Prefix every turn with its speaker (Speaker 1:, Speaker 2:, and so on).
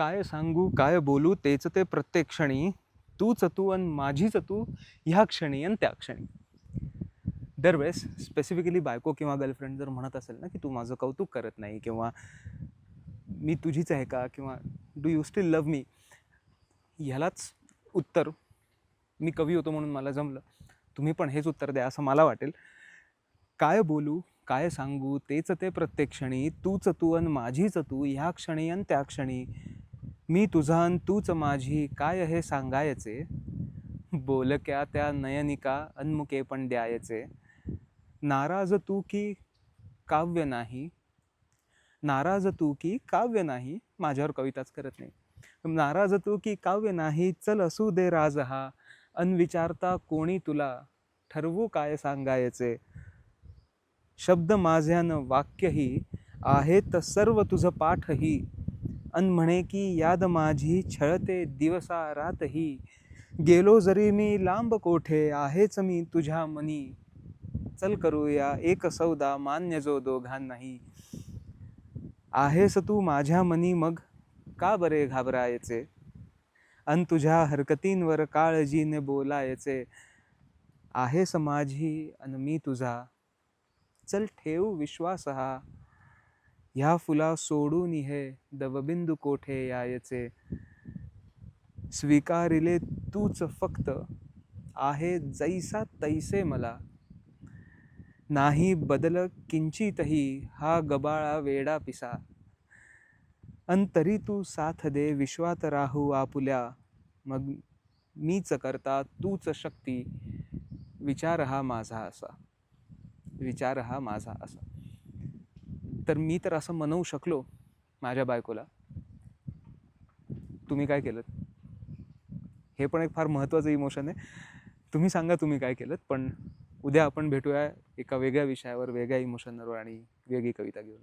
Speaker 1: काय सांगू काय बोलू तेच ते प्रत्येक क्षणी तूच तू अन माझीच तू ह्या क्षणी अन त्या क्षणी. दरवेळेस स्पेसिफिकली बायको किंवा गर्लफ्रेंड जर म्हणत असेल ना की तू माझं कौतुक करत नाही किंवा मी तुझीच आहे का किंवा do you still love me ह्यालाच उत्तर मी कवी होतो म्हणून मला जमलं. तुम्ही पण हेच उत्तर द्या असं मला वाटेल. काय बोलू काय सांगू तेच ते प्रत्येक क्षणी तूच तू अन माझीच तू ह्या क्षणी अन त्या क्षणी मी तुझा अन तूच माझी काय हे सांगायचे? बोलक्या त्या नयनिका अन्मुके पण द्यायचे. नाराज तू की काव्य नाही? नाराज तू की काव्य नाही? माझ्यावर कविताच करत नाही. नाराज तू की काव्य नाही? चल असू दे राज हा. अनविचारता कोणी तुला? ठरवू काय सांगायचे? शब्द माझ्यानं वाक्यही आहेत सर्व तुझं पाठही. अन म्हणे की याद माझी छळते दिवसा रातही. गेलो जरी मी लांब कोठे आहेच मी तुझ्या मनी. चल करूया एक सौदा मान्य जो दोघांनाही. आहेस तू माझ्या मनी मग? का बरे घाबरायचे? अन तुझ्या हरकतींवर काळजीने बोलायचे. आहेस माझी अन मी तुझा. चल ठेवू विश्वास हा. ह्या फुला सोडून हे दवबिंदू कोठे यायचे? स्वीकारिले तूच फक्त आहे जैसा तैसे मला. नाही बदल किंचितही हा गबाळा वेडा पिसा. अंतरी तू साथ दे विश्वात राहू आपुल्या. मग मीच करता तूच शक्ती. विचार हा माझा असा. विचार हा माझा असा. तर मी तर असं म्हणवू शकलो माझ्या बायकोला. तुम्ही काय केलं हे पण एक फार महत्त्वाचं इमोशन आहे. तुम्ही सांगा तुम्ही काय केलं पण उद्या आपण भेटूया एका वेगळ्या विषयावर वेगळ्या इमोशनवर आणि वेगळी कविता घेऊन.